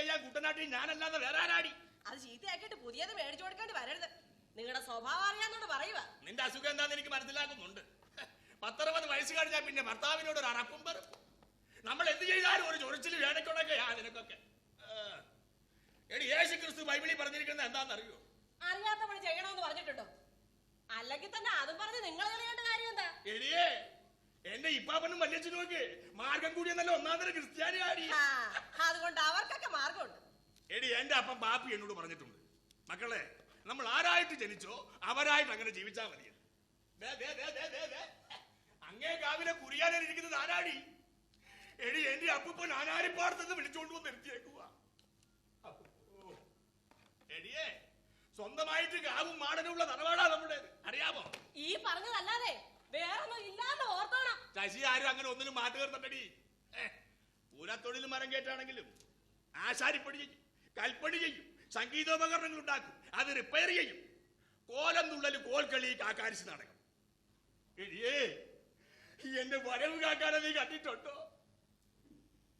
ചെയ്യാൻ കുട്ടനാട്ടിൽ ഞാനല്ലാതെ വേറെ ആരാടി? അത് ചീത്തയാക്കിയിട്ട് പുതിയത് മേടിച്ചു കൊടുക്കേണ്ടി വരരുത്. നിങ്ങളുടെ സ്വഭാവം അറിയാന്നോട് പറയുക. നിന്റെ അസുഖം എന്താന്ന് എനിക്ക് മനസ്സിലാക്കുന്നുണ്ട് പത്തറുപത് വയസ്സ് കഴിഞ്ഞാൽ പിന്നെ ഭർത്താവിനോട് ഒരു അറപ്പും പറ നമ്മൾ എന്ത് ചെയ്താലും ഒരു ചൊറിച്ചിൽ വേണക്കൊണ്ടൊക്കെ ആ നിനക്കൊക്കെ. എടി യേശു ക്രിസ്തു ബൈബിളിൽ പറഞ്ഞിരിക്കുന്നത് എന്താണെന്നറിയോ അറിയാത്ത പണി ചെയ്യണമെന്ന് പറഞ്ഞിട്ടുണ്ടോ? അല്ലെങ്കിൽ തന്നെ അതും പറഞ്ഞ് നിങ്ങൾ കളിയേണ്ട കാര്യം എന്താ? എടിയേ എന്റെ ഇപ്പാപ്പനും വല്യച്ഛനും ഒക്കെ മാർഗം കൂടിയെന്നല്ല ഒന്നാം തരം ക്രിസ്ത്യാനിയാടി. ആ, അതുകൊണ്ട് മാർഗമുണ്ട് എന്റെ ബാപ്പി എന്നോട് പറഞ്ഞിട്ടുണ്ട്. മക്കളെ നമ്മൾ ആരായിട്ട് ജനിച്ചോ അവരായിട്ട് അങ്ങനെ ജീവിച്ചാൽ മതി. അങ്ങേ കാവിലെ കുറിയാനിരിക്കുന്നത് ആരാടി? എടി എന്റെ അപ്പൂപ്പൻ ആനാരിപ്പാടത്തുനിന്ന് വിളിച്ചുകൊണ്ട് വന്ന് നിർത്തിയേക്കുക എടിയേ സ്വന്തമായിട്ട് കാവും മാടനുള്ള തറവാടാ നമ്മുടെ അറിയാമോ? ഈ പറഞ്ഞതല്ലാതെ വേറൊന്നും ഇല്ലാന്ന് ഓർത്തോണം. ശശി ആരും അങ്ങനെ ഒന്നിനും മാറ്റുകയറുന്നുണ്ടടി പൂരത്തൊഴിൽ മരം കേട്ടാണെങ്കിലും ആശാരിപ്പണി ചെയ്യും. കൽപ്പണി ചെയ്യും സംഗീതോപകരണങ്ങൾ ഉണ്ടാക്കും അത് റിപ്പയർ ചെയ്യും. കോലം തുള്ളൽ കോൽക്കളി കാക്കാരിച്ച് നടക്കും എടിയേ എന്റെ വരവ് കാക്കാനെ നീ കണ്ടിട്ടുണ്ടോ?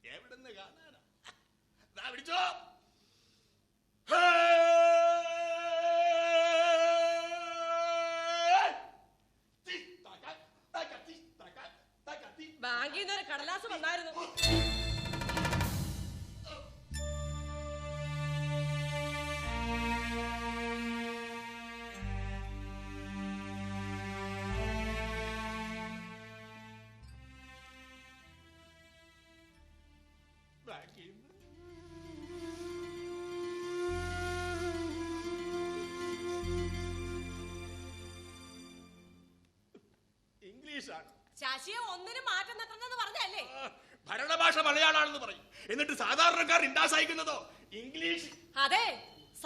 എവിടുന്ന് കാണാനാ? പിടിച്ചോ. ബാങ്കിൽ നിന്ന് ഒരു കടലാസ് വന്നായിരുന്നു. നിന്ന്. ഇംഗ്ലീഷാണ്. ശശിയെ ഒന്നിനും മാറ്റം പറഞ്ഞല്ലേ ഭരണഭാഷ മലയാളാണെന്ന് പറയും. എന്നിട്ട് സാധാരണക്കാർ ഇണ്ടാസായിക്കുന്നതോ? ഇംഗ്ലീഷ്. അതെ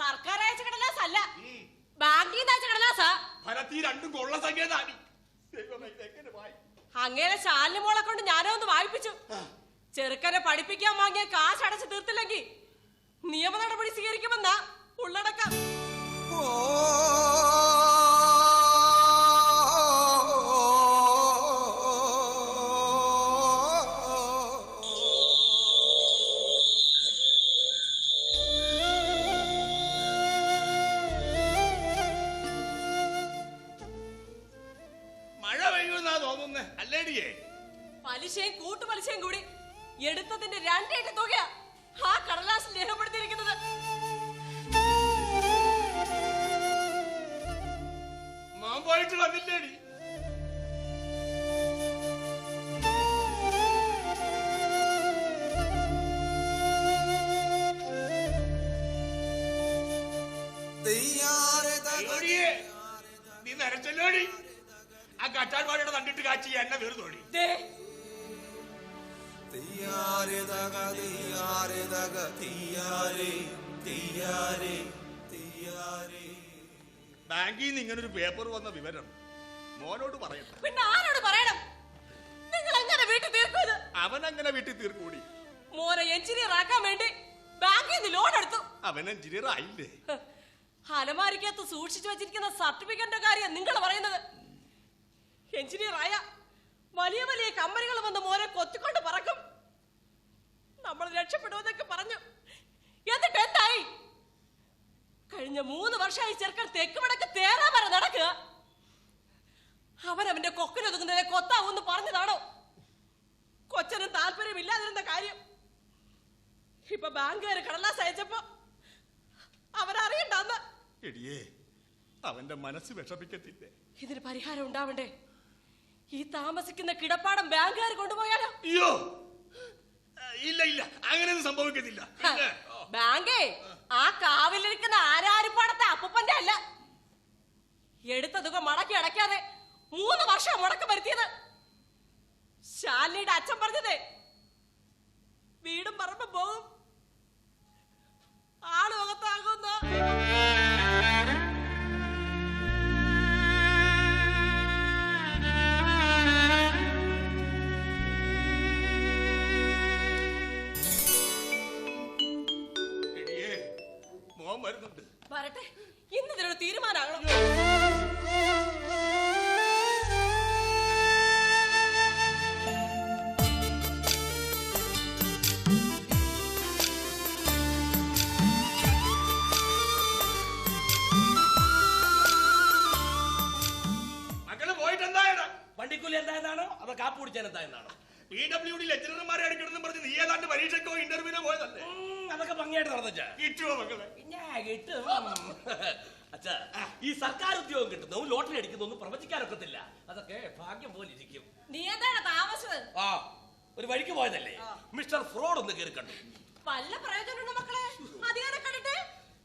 സർക്കാർ അയച്ച കടലാസ് അല്ല. ബാങ്കിൽ നിന്ന് അയച്ച കടലാസാ. ഫലത്തി രണ്ടും കൊള്ള സംഖ്യ അങ്ങേരെ ശാലിനി മോളെ കൊണ്ട് ഞാനോ ഒന്ന് വായിപ്പിച്ചു ചെറുക്കനെ പഠിപ്പിക്കാൻ വാങ്ങിയ കാശ് അടച്ചു തീർത്തില്ലെങ്കിൽ നിയമ നടപടി സ്വീകരിക്കുമെന്നാ ഉള്ളടക്കം. മഴ പെയ്യുന്നാ തോന്നുന്നേ. അല്ലേടിയേ? പലിശയും കൂട്ടുപലിശയും കൂടി എടുത്തതിന്റെ രണ്ടേട്ട് തുക ആ കടലാസിൽ രേഖപ്പെടുത്തിയിരിക്കുന്നത്. മാൻ പോയിട്ട് വന്നില്ലേടി നീ നരച്ചല്ലോടി ആ കറ്റാർവാടിയുടെ തണ്ടിട്ട് കാച്ചി എന്നെ വെറുതോടി ദേ, തീയാരെ തക തീയാരെ തക തീയാരെ തീയാരെ തീയാരെ ബാങ്കിൽ നിന്ന് ഇങ്ങനെ ഒരു പേപ്പർ വന്ന വിവരം മോനോട് പറയട്ടെ. പിന്നെ ആരോട് പറയണം? നിങ്ങൾ അങ്ങനെ വീട്ടിൽ തീർക്കൂ അവൻ അങ്ങനെ വീട്ടിൽ തീർക്കൂടി. മോനെ എഞ്ചിനീയർ ആക്കാൻ വേണ്ടി ബാങ്കിൽ നിന്ന് ലോൺ എടുത്തു. അവൻ എഞ്ചിനീയർ ആയില്ലേ? അലമാരിക്കകത്ത് സൂക്ഷിച്ചു വെച്ചിരിക്കുന്ന സർട്ടിഫിക്കറ്റിന്റെ കാര്യം നിങ്ങൾ പറയുന്നത്. എഞ്ചിനീയർ ആയ വലിയ വലിയ കമ്പനികൾ വന്ന് മോനെ കൊത്തിക്കൊണ്ട് പറക്കും നമ്മൾ രക്ഷപ്പെടുമെന്നൊക്കെ പറഞ്ഞു എന്നിട്ട് എന്തായി കഴിഞ്ഞ മൂന്ന് വർഷമായി ചെറുക്കൻ തെക്ക് വടക്ക് തേരാ വരെ നടക്കുക. അവനവന്റെ കൊക്കിനൊതുങ്ങുന്നതിനെ കൊത്താവൂന്ന് പറഞ്ഞതാണോ? കൊച്ചനും താല്പര്യമില്ലാതിരുന്ന കാര്യം. ഇപ്പൊ ബാങ്കുകാർ കടലാസ് അയച്ചപ്പോ അവരറിയണ്ടെന്ന്. എടിയേ അവന്റെ മനസ്സ് വിഷമിക്കത്തില്ലേ? ഇതിന് പരിഹാരം ഉണ്ടാവണ്ടേ? ഈ താമസിക്കുന്ന കിടപ്പാടം ബാങ്കുകാർ കൊണ്ടുപോയാലോ? അയ്യോ ഇല്ല ഇല്ല അങ്ങനെയൊന്നും സംഭവിക്കത്തില്ല. ബാങ്കേ ആ കാവിലിരിക്കുന്ന ആരാരിപ്പാടത്തെ അപ്പൂപ്പന്റെ അല്ല. എടുത്ത തുക മടക്കി അടയ്ക്കാതെ മൂന്ന് വർഷം മുടക്കം വരുത്തിയത്. ശാലിനിയുടെ അച്ഛൻ പറഞ്ഞതേ വീടും പറമ്പും പോകും. ആളും അകത്താകുന്ന. പറ്റാത്ത ഇന്ന് ഇതിനൊരു തീരുമാനമാകണം വണ്ടിക്കൂലി എന്താ എന്നാണോ അതോ കാപ്പ് കുടിച്ചാൽ എന്താ എന്നാണോ പി ഡബ്ല്യു ഡി ലെക്ചറർമാരെ അടിക്കണമെന്ന് പറഞ്ഞ് നീ ഏതാണ്ട് പരീക്ഷയ്ക്കോ ഇന്റർവ്യൂവിനോ പോയതല്ലേ? അതൊക്കെ ഭംഗിയായിട്ട് നടന്നച്ചാ കിട്ടുമോ മക്കളെ? പിന്നെ കിട്ടും. അച്ഛാ ഈ സർക്കാർ ഉദ്യോഗം കിട്ടുന്നു ലോട്ടറി അടിക്കുന്നു പ്രവചിക്കാനൊക്കത്തില്ല. അതൊക്കെ ഭാഗ്യം പോലെ ഇരിക്കും. നീ എന്താണ് താമസം ആ ഒരു വഴിക്ക് പോയതല്ലേ? മിസ്റ്റർ ഫ്രോഡ് ഒന്ന് കയറി കണ്ടു. വല്ല പ്രയോജനമുണ്ടോ മക്കളെ? അധികാരം കണ്ടിട്ട്?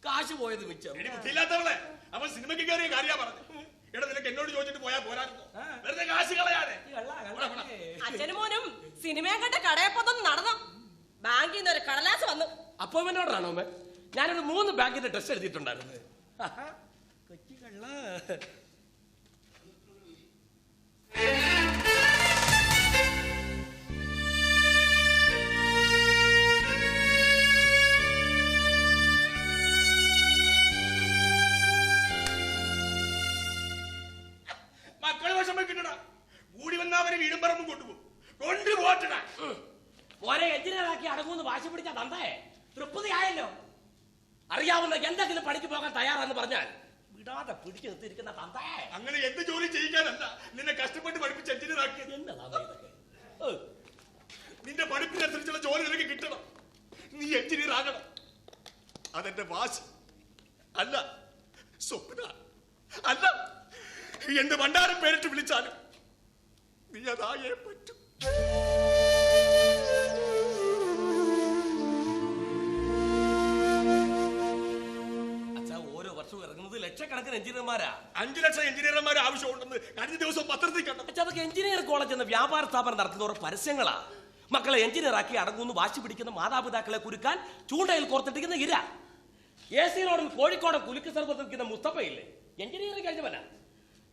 കാശ് പോയത് മിച്ചം. എടി ബുദ്ധിയില്ലാത്തവളെ. അവൻ സിനിമയ്ക്ക് കയറിയ കാര്യാ പറഞ്ഞു എടാ നിനക്ക് എന്നോട് ചോദിച്ചിട്ട് പോയാ പോരാ ആ. വെറുതെ കാശ് കളയാതെ. അച്ഛനും മോനും സിനിമയെ കണ്ട് കടയപ്പൊന്നും നടന്നു? ബാങ്കിൽ നിന്ന് ഒരു കടലാസ് വന്നു. അപ്പോയിന്റ്മെന്റോടാണോ അമ്മ? ഞാനൊരു മൂന്ന് ബാങ്കിന്റെ ടെസ്റ്റ് എഴുതിയിട്ടുണ്ടായിരുന്നു. കൊച്ചു കള്ള മക്കളെ വശം വെക്കിട്ടടാ കൂടി വന്നവരെ വീടും പറമ്പും കൊണ്ടുപോകും. കൊണ്ടുപോട്ടടാ മോനെ എഞ്ചിനീയറാക്കി അടങ്ങുമെന്ന് വാശി പിടിച്ച തന്തേ തൃപ്തിയായല്ലോ. അറിയാവുന്ന എന്തെങ്കിലും പണിക്ക് പോകാൻ തയ്യാറാന്ന് പറഞ്ഞാൽ വിടാതെ പിടിച്ചു നിർത്തിയിരിക്കുന്ന തന്തേ അങ്ങനെ എന്ത് ജോലി ചെയ്യിക്കാനല്ല നിന്നെ കഷ്ടപ്പെട്ട് പഠിപ്പിച്ച് എഞ്ചിനീയറാക്കി. എന്നതാണ് നിന്റെ പഠിപ്പിനനുസരിച്ചുള്ള ജോലി നിനക്ക് കിട്ടണം. നീ എഞ്ചിനീയർ ആകണം അതെന്റെ വാശി. അല്ല സ്വപ്ന. അല്ല എന്റെ ഭണ്ഡാരം പേരിട്ട് വിളിച്ചാലും നീ അതായേ പറ്റും. ഇറങ്ങുന്നത് ലക്ഷക്കണക്കിന് എഞ്ചിനീയർമാരാ. അഞ്ചു ലക്ഷം എഞ്ചിനീയർമാർ ആവശ്യമുണ്ടെന്ന് കഴിഞ്ഞ ദിവസം പത്രത്തിൽ കണ്ടു അതൊക്കെ എഞ്ചിനീയർ കോളേജ് എന്ന വ്യാപാര സ്ഥാപനം നടത്തുന്നവർ പരസ്യങ്ങളാ. മക്കളെ എഞ്ചിനീയർ ആക്കി അടങ്ങുന്നു വാശി പിടിക്കുന്ന മാതാപിതാക്കളെ കുരുക്കാൻ ചൂണ്ടയിൽ കോർത്തിട്ടിരിക്കുന്ന ഇര. എ സി റോഡിൽ കോഴിക്കോട് കുലുക്ക് സർവത്ത് നിൽക്കുന്ന മുസ്തഫയില്ലേ? എഞ്ചിനീയർ കഴിഞ്ഞവനാ.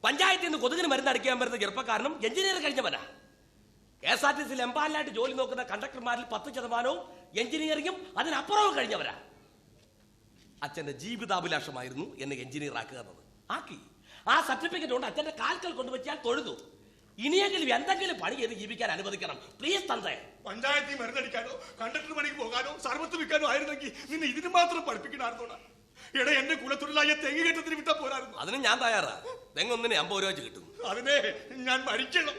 പഞ്ചായത്തിൽ നിന്ന് കൊതുകിന് മരുന്ന് അടിക്കാൻ വരുന്ന ചെറുപ്പക്കാരനും എഞ്ചിനീയർ കഴിഞ്ഞവനാ. കെ എസ് ആർ ടി സിയിൽ എംപാലിനായിട്ട് ജോലി നോക്കുന്ന കണ്ടക്ടർമാരിൽ പത്ത് ശതമാനവും എഞ്ചിനീയറിംഗും അതിനപ്പുറവും കഴിഞ്ഞവരാ. അച്ഛന്റെ ജീവിതാഭിലാഷമായിരുന്നു എന്നെ എഞ്ചിനീയർ ആക്കുക എന്നത്. ആക്കി. ആ സർട്ടിഫിക്കറ്റ് കൊണ്ട് അച്ഛന്റെ കാൽക്കൽ കൊണ്ടുവച്ചാൽ തൊഴുതു. ഇനിയെങ്കിലും എന്തെങ്കിലും പണി ചെയ്ത് ജീവിക്കാൻ അനുവദിക്കണം. പ്ലീസ് തന്തേ. പഞ്ചായത്തിൽ മരുന്നടിക്കാനോ കണ്ടക്ടർ പണിക്ക് പോകാനോ സർവത്ത് വിൽക്കാനോ ആയിരുന്നെങ്കിൽ നിന്നെ ഇതിന് മാത്രം പഠിപ്പിക്കണമായിരുന്നോടാ. എടാ എന്റെ കുലത്തൊഴിലായ തെങ്ങ് കെട്ടത്തിന് വിട്ടാ പോരായിരുന്നു. അതിന് ഞാൻ തയ്യാറാ. തെങ്ങൊന്നിനെ അമ്പത് രൂപ വെച്ച് കിട്ടും. അതിനെ ഞാൻ മരിക്കണം?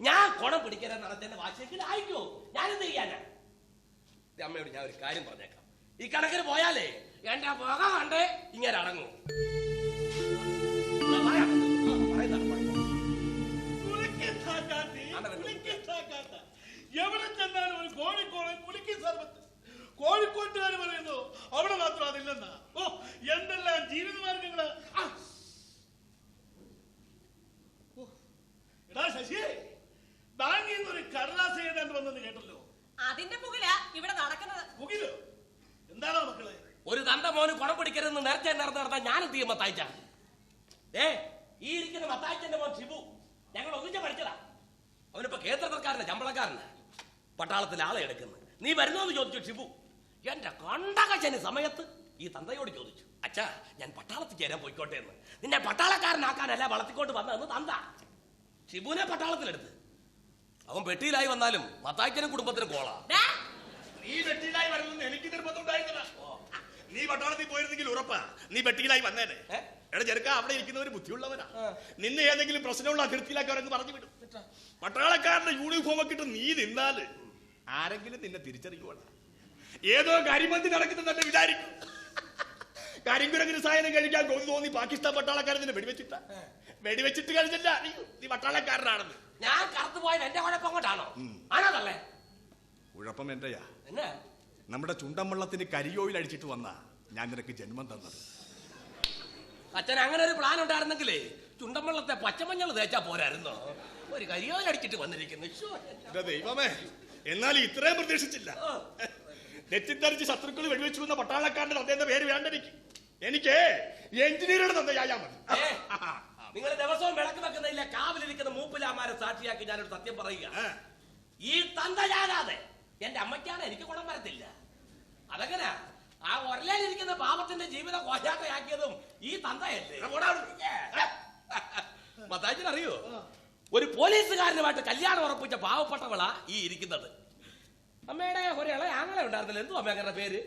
ഞാൻ കുടം പിടിക്കാൻ നടത്തേണ്ട വാശിയെങ്കിൽ ആയിക്കോ. ഞാനെന്ത് ചെയ്യാനാ? അമ്മയോട് ഞാൻ ഒരു കാര്യം പറഞ്ഞേക്കാം. ഈ കണക്കിന് പോയാലേ? എന്റെ പുക കണ്ടേ? ഇങ്ങനെ അടങ്ങും. മത്തായിച്ചന്റെ മോൻ ഷിബു. ഞങ്ങൾ ഒന്നിച്ച് പഠിച്ചതാ. അവനിപ്പോ കേന്ദ്ര സർക്കാരിന്റെ ശമ്പളക്കാരന്. പട്ടാളത്തിൽ ആളെ എടുക്കുന്നു നീ വരുന്നോന്ന് ചോദിച്ചു ഷിബു. എന്റെ കണ്ടകശന് സമയത്ത് ഈ തന്തയോട് ചോദിച്ചു. അച്ഛാ ഞാൻ പട്ടാളത്തിൽ ചേരാൻ പോയിക്കോട്ടെ എന്ന്. നിന്നെ പട്ടാളക്കാരനാക്കാനല്ല വളർത്തിക്കൊണ്ട് വന്നതെന്ന് തന്ത. ഷിബുവിനെ പട്ടാളത്തിലെടുത്ത്. അവൻ പെട്ടിയിലായി വന്നാലും മത്തായിച്ചനും കുടുംബത്തിനും കോളാ. നീ വെട്ടിയിലായി വരണമെന്ന് എനിക്ക് നിർബന്ധം ഉണ്ടായിരുന്നില്ല. നീ പട്ടാളത്തിൽ പോയിരുന്നെങ്കിൽ ഉറപ്പാ. നീ വെട്ടിയിലായി വന്നേനെ? എടാ ചെറുക്ക അവിടെ ഇരിക്കുന്നവര് ബുദ്ധിയുള്ളവരാ. നിന്നെ ഏതെങ്കിലും പ്രശ്നമുള്ള അതിർത്തിയിലാക്കി അവരങ്ങ് പറഞ്ഞു വിടും. പട്ടാളക്കാരന്റെ യൂണിഫോം ഒക്കെ ഇട്ട് നീ നിന്നാൽ ആരെങ്കിലും നിന്നെ തിരിച്ചറിയുവാണ് ഏതോ കരിമന്തി നടക്കുന്ന തന്നെ വിചാരിക്കും. കരിങ്കുരങ്ങിന് സായനം കഴിക്കാൻ കൊതി തോന്നി പാകിസ്ഥാൻ പട്ടാളക്കാരൻ നിന്നെ വെടിവെച്ചിട്ട. വെടിവെച്ചിട്ട് കഴിഞ്ഞില്ല നീ പട്ടാളക്കാരനാണെന്ന്. ഞാൻ കറുത്തു പോയത് എന്റെ കുഴപ്പം കൊണ്ടാണോ? ആണോതല്ലേ കുഴപ്പം എന്റെയാ എന്നാ? നമ്മുടെ ചുണ്ടമ്മള്ളത്തിന് കരിയോയിൽ അടിച്ചിട്ട് വന്ന ഞാൻ നിനക്ക് ജന്മം തന്നത്. അച്ഛൻ അങ്ങനെ ഒരു പ്ലാൻ ഉണ്ടായിരുന്നെങ്കിലേ ചുണ്ടമ്പള്ളത്തെ പച്ചമഞ്ഞൾ തേച്ചാ പോരായിരുന്നു? ഒരു കരിയോലടിച്ചിട്ട് വന്നിരിക്കുന്നു. ദൈവമേ എന്നാൽ ഇത്രയും പ്രതീക്ഷിച്ചില്ല. തെറ്റിദ്ധരിച്ച് ശത്രുക്കൾ വെടിവെച്ചു വന്ന പട്ടാളക്കാരന്റെ അദ്ദേഹത്തെ പേര് വേണ്ട എനിക്ക് എനിക്ക് എഞ്ചിനീയറുടെ തന്തയായാ മതി. നിങ്ങൾ ദിവസവും വിളക്ക് വെക്കുന്നില്ല കാവിലിരിക്കുന്ന മൂപ്പിലാമാരെ സാക്ഷിയാക്കി ഞാനൊരു സത്യം പറയുക. ഈ തന്തയാകാതെ എന്റെ അമ്മയ്ക്കാണ് എനിക്ക് ഗുണം വരത്തില്ല. അതെങ്ങനാ? ആ ഒരലിരിക്കുന്ന പാപത്തിന്റെ ജീവിതം കോശാട്ടയാക്കിയതും ഈ തന്തയല്ലേ? മത്താജിന് അറിയോ ഒരു പോലീസുകാരനുമായിട്ട് കല്യാണം ഉറപ്പിച്ച പാവപ്പെട്ടവള ഈ ഇരിക്കുന്നത്. അമ്മയുടെ ഒരു ഇളയ ആങ്ങളെ ഉണ്ടായിരുന്നില്ല. എന്തു അമ്മ അങ്ങനെ പേര്?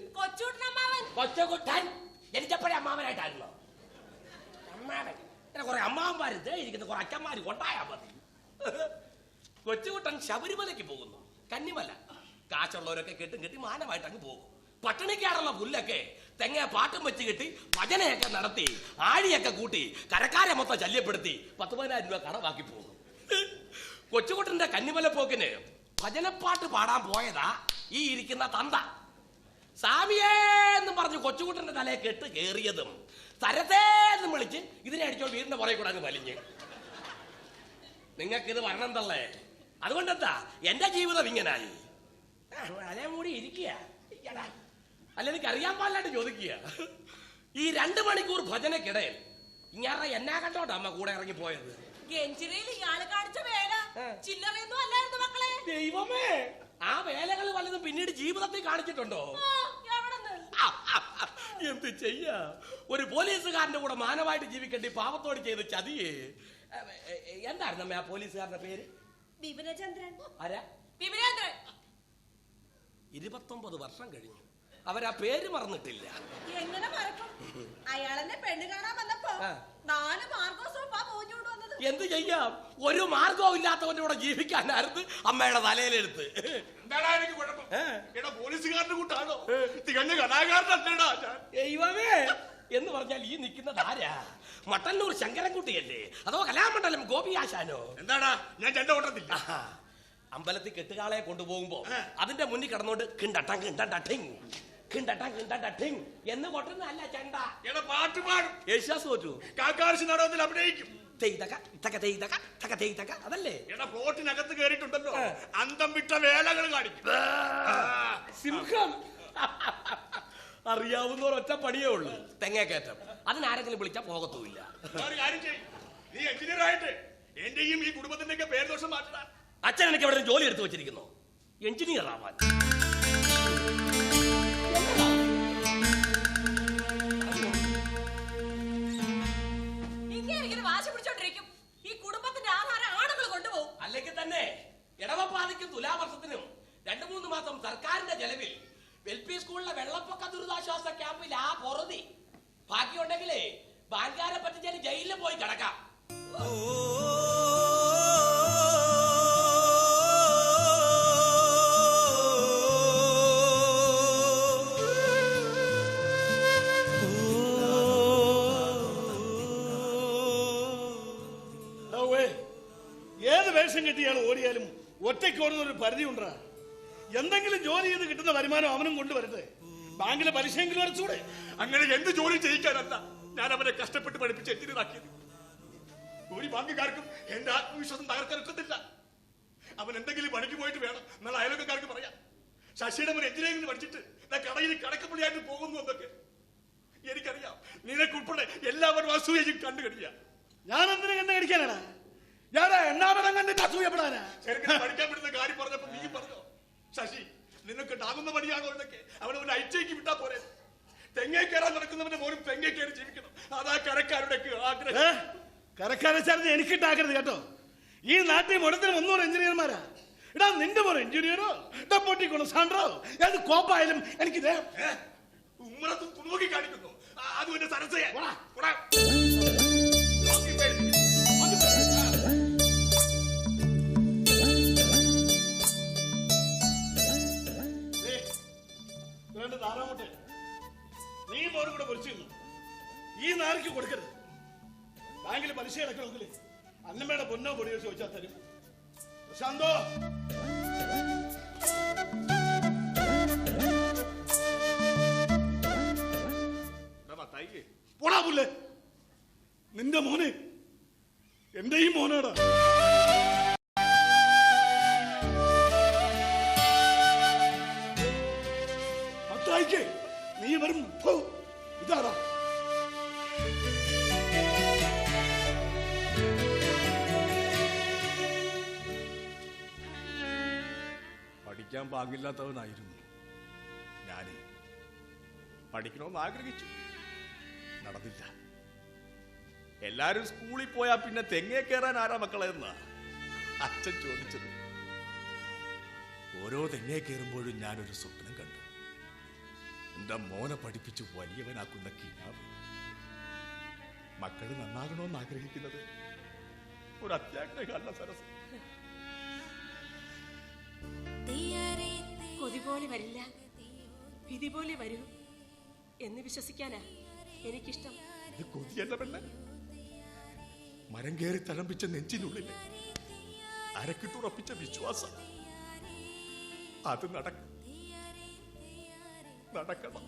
കൊച്ചുകുട്ടൻ. ജനിച്ചപ്പോഴേ അമ്മാവനായിട്ടായിരുന്നോ അമ്മാവൻ. പിന്നെ കുറെ അമ്മാവന്മാര് ഇരിക്കുന്ന. കുറെ അച്ഛന്മാര് കൊണ്ടായാ മതി. കൊച്ചുകുട്ടൻ ശബരിമലയ്ക്ക് പോകുന്നു. കന്നിമല. കാശുള്ളവരൊക്കെ കെട്ടും കെട്ടി മാനമായിട്ട് അങ്ങ് പോകും. പട്ടിണിക്കാറുള്ള പുല്ലൊക്കെ തെങ്ങ പാട്ടും വെച്ച് കെട്ടി ഭജനയൊക്കെ നടത്തി ആഴിയൊക്കെ കൂട്ടി കരക്കാരെ മൊത്തം ശല്യപ്പെടുത്തി പത്ത് പതിനായിരം രൂപ കടവാക്കി പോകും. കൊച്ചുകുട്ടന്റെ കന്നിമല പോക്കിന് ഭജനപ്പാട്ട് പാടാൻ പോയതാ ഈ ഇരിക്കുന്ന തന്ത. സാമിയേ എന്ന് പറഞ്ഞ് കൊച്ചുകുട്ടന്റെ തലയെ കെട്ട് കേറിയതും തരത്തേ എന്ന് വിളിച്ച് ഇതിനെ അടിച്ചോ വീടിന്റെ പുറകെ കൂടെ അങ്ങ് വലിഞ്ഞ്. നിങ്ങൾക്ക് ഇത് വരണം തള്ളേ. അതുകൊണ്ടെന്താ? എന്റെ ജീവിതം ഇങ്ങനായി. അലേ മൂടി ഇരിക്കുക. അല്ല എനിക്ക് അറിയാൻ പാടില്ലാണ്ട് ചോദിക്കുക. ഈ രണ്ട് മണിക്കൂർ ഭജനക്കിടയിൽ ഇങ്ങനെ എന്നാ കണ്ടോട്ടാ അമ്മ കൂടെ ഇറങ്ങി പോയത്? ഇയാൾ കാണിച്ച വേല. ചില്ലറയൊന്നും അല്ലായിരുന്നു മക്കളെ. ദൈവമേ ആ വേലകൾ വല്ലതും പിന്നീട് ജീവിതത്തിൽ കാണിച്ചിട്ടുണ്ടോ? എന്ത് ചെയ്യാ? ഒരു പോലീസുകാരന്റെ കൂടെ മാനവായിട്ട് ജീവിക്കേണ്ടി പാവത്തോട് ചെയ്ത് ചതിയേ. എന്തായിരുന്നു അമ്മ ആ പോലീസുകാരന്റെ പേര്? വിപിനചന്ദ്രൻ. ആരാ? വിപിനേന്ദ്രൻ ഇരുപത്തൊമ്പത് വർഷം കഴിഞ്ഞു. അവരാ പേര് മറന്നിട്ടില്ല. എങ്ങനെ മറക്കും? അയാളെന്നെ പെണ്ണ് കാണാൻ വന്നപ്പോ ആ. നാല് മാർഗോ സോപ്പാ പോഞ്ഞോണ്ട് വന്നത് എന്ത് ചെയ്യാം? ഒരു മാർഗവും ഇല്ലാത്തവന്റെ കൂടെ ജീവിക്കാനായിരുന്നു അമ്മയുടെ തലയിലെടുത്ത് എന്താടാ എനിക്ക് കുഴപ്പം? എടാ പോലീസുകാരന്റെ കൂട്ടാണോ? തികഞ്ഞ കലാകാരനല്ലേടാ ദൈവമേ! എന്ന് പറഞ്ഞാൽ ഈ നിൽക്കുന്നത് ആരാ? മട്ടന്നൂർ ശങ്കരൻകുട്ടിയല്ലേ? അതോ കലാമണ്ഡലം ആശാനോ? എന്താടാ? ഞാൻ ചെണ്ട ഓട്ടത്തില്ല അമ്പലത്തിൽ കെട്ടുകാളെ കൊണ്ടുപോകുമ്പോ അതിന്റെ മുന്നിൽ കിടന്നോണ്ട് കിണ്ടട്ടം കിണ്ടട്ടിങ് കിണ്ടട്ടം കിണ്ടട്ടിങ് എന്ന് കൊട്ടുന്നതല്ല ചെണ്ട. എടാ പാട്ട് പാടും. യേശുദാസ് തോറ്റു. കാക്കാർശി നാടകത്തിൽ അഭിനയിക്കും. അതല്ലേ? എടാ പ്ലോട്ടിനകത്ത് കയറിയിട്ടുണ്ടല്ലോ ഏ. അന്തം വിട്ട വേലകൾ കാണിക്കും. സിംഹം. അറിയാവുന്ന ഒറ്റ പണിയേ ഉള്ളൂ. തെങ്ങേക്കയറ്റം അതിനാരെങ്കിലും വിളിച്ചാൽ പോകത്തുമില്ല. നീ എഞ്ചിനീയർ ആയിട്ട് എന്റെയും ഈ കുടുംബത്തിന്റെ പേര് ദോഷം മാറ്റണം അച്ഛൻ എനിക്ക് അവിടെ ഒരു ജോലി എടുത്തു വെച്ചിരിക്കുന്നു. എഞ്ചിനീയർ ആവാൻ. അല്ലെങ്കിൽ തന്നെ ഇടവപ്പാതിക്കും തുലാവർഷത്തിനും രണ്ടു മൂന്ന് മാസം സർക്കാരിന്റെ ചെലവിൽ എൽ പി സ്കൂളിലെ വെള്ളപ്പൊക്ക ദുരിതാശ്വാസ ക്യാമ്പിൽ ആ പൊറുതി. ബാക്കിയുണ്ടെങ്കിലേ ബാങ്കാരെ പറ്റിച്ചാൽ ജയിലിൽ പോയി കിടക്കാം. ഒറ്റയ്ക്ക് ഓടുന്ന ഒരു പരിധി ഉണ്ടാ? എന്തെങ്കിലും ജോലി ചെയ്ത് കിട്ടുന്ന വരുമാനം അവനും കൊണ്ടുവരട്ടെ. ബാങ്കിലെ പലിശയെങ്കിലും അടച്ചൂടെ. അങ്ങനെ എന്ത് ജോലി ചെയ്യിക്കാനല്ല ഞാൻ അവനെ കഷ്ടപ്പെട്ട് പഠിപ്പിച്ച് എഞ്ചിനീയറാക്കിയത് ഒരു ബാങ്കുകാർക്കും എന്റെ ആത്മവിശ്വാസം തകർക്കാനൊക്കത്തില്ല അവൻ എന്തെങ്കിലും പണിക്ക് പോയിട്ട് വേണം. എന്നാൽ അയലൊക്കെക്കാർക്ക് പറയാം. ശശിയുടെ അവൻ എഞ്ചിനീയറിംഗ് പഠിച്ചിട്ട് ഞാൻ കടയിൽ കടക്കപ്പള്ളിയായിട്ട് പോകുന്നു എന്നൊക്കെ. എനിക്കറിയാം. നിനക്കുൾപ്പെടെ എല്ലാവരും അസൂയയും കണ്ടു ഞാൻ എന്തിനു കണ്ടു കടിക്കാനാണ്? ഞാനാ എണ്ണാപടം കണ്ടിട്ട് അസൂയപ്പെടാനാ? പഠിക്കാൻ വിടുന്ന കാര്യം പറഞ്ഞപ്പോ നീ പറഞ്ഞോ? ശശി നിനക്ക് ഉണ്ടാകുന്ന പണിയാണോ എന്നൊക്കെ അവനെ ഒരു ഐറ്റയ്ക്ക് വിട്ടാ പോരെ. തെങ്ങേ കയറാൻ നടക്കുന്നവന്റെ പോലും തെങ്ങേ കയറി ജീവിക്കണം. അതാ കരക്കാരുടെ ആഗ്രഹം. കരക്കാരെ ചേർന്ന് എനിക്കിട്ടാക്കരുത് കേട്ടോ. ഈ നാട്ടിൽ മുടത്തിന് മുന്നൂറ് എഞ്ചിനീയർമാരാ. ഇടാ നിന്റെ പോലെ എഞ്ചിനീയറോ? ഡെപ്പോട്ടി കൊണസാൻഡറോ ഏത് കോപ്പായാലും എനിക്ക്? ഉമ്മറത്തും തുണുക്കി കാണിക്കുന്നു. അതും എന്റെ സരസയെ. വേണ്ട താറാമുട്ടെ നീ മോനും കൂടെ പൊരിച്ചിരുന്നു. ഈ നാരിക്ക് കൊടുക്കരുത്. ബാങ്കിൽ പലിശ അടക്കണമെങ്കിൽ അന്നമ്മയുടെ പൊന്നോ പൊടിയോ ചോദിച്ചാൽ തരും. പ്രശാന്തോ. പോടാ പുല്ലേ. നിന്റെ മോനെ. എന്റെയും മോനാടാ. പഠിക്കാൻ പാകില്ലാത്തവനായിരുന്നു. ഞാൻ പഠിക്കണമെന്ന് ആഗ്രഹിച്ചു. നടന്നില്ല. എല്ലാരും സ്കൂളിൽ പോയാ പിന്നെ തെങ്ങേ കയറാൻ ആരാ മക്കളെ എന്നാ? അച്ഛൻ ചോദിച്ചത്. ഓരോ തെങ്ങേ കയറുമ്പോഴും ഞാനൊരു സ്വപ്നം കണ്ടു. എന്റെ മോനെ പഠിപ്പിച്ച് വലിയവനാക്കുന്ന കിനാവ്? മക്കൾ നന്നാകണമെന്ന് ആഗ്രഹിക്കുന്നത് ഒരു അത്യാഗ്രഹമല്ല സരസ്. പോലെ വരില്ല. വിധി പോലെ വരൂ എന്ന് വിശ്വസിക്കാനാ എനിക്കിഷ്ടം. പെണ്ണ. മരം കയറി തലമ്പിച്ച നെഞ്ചിനുള്ളിൽ അരക്കിട്ടുറപ്പിച്ച വിശ്വാസം. അത് നടക്കും നടക്കണം.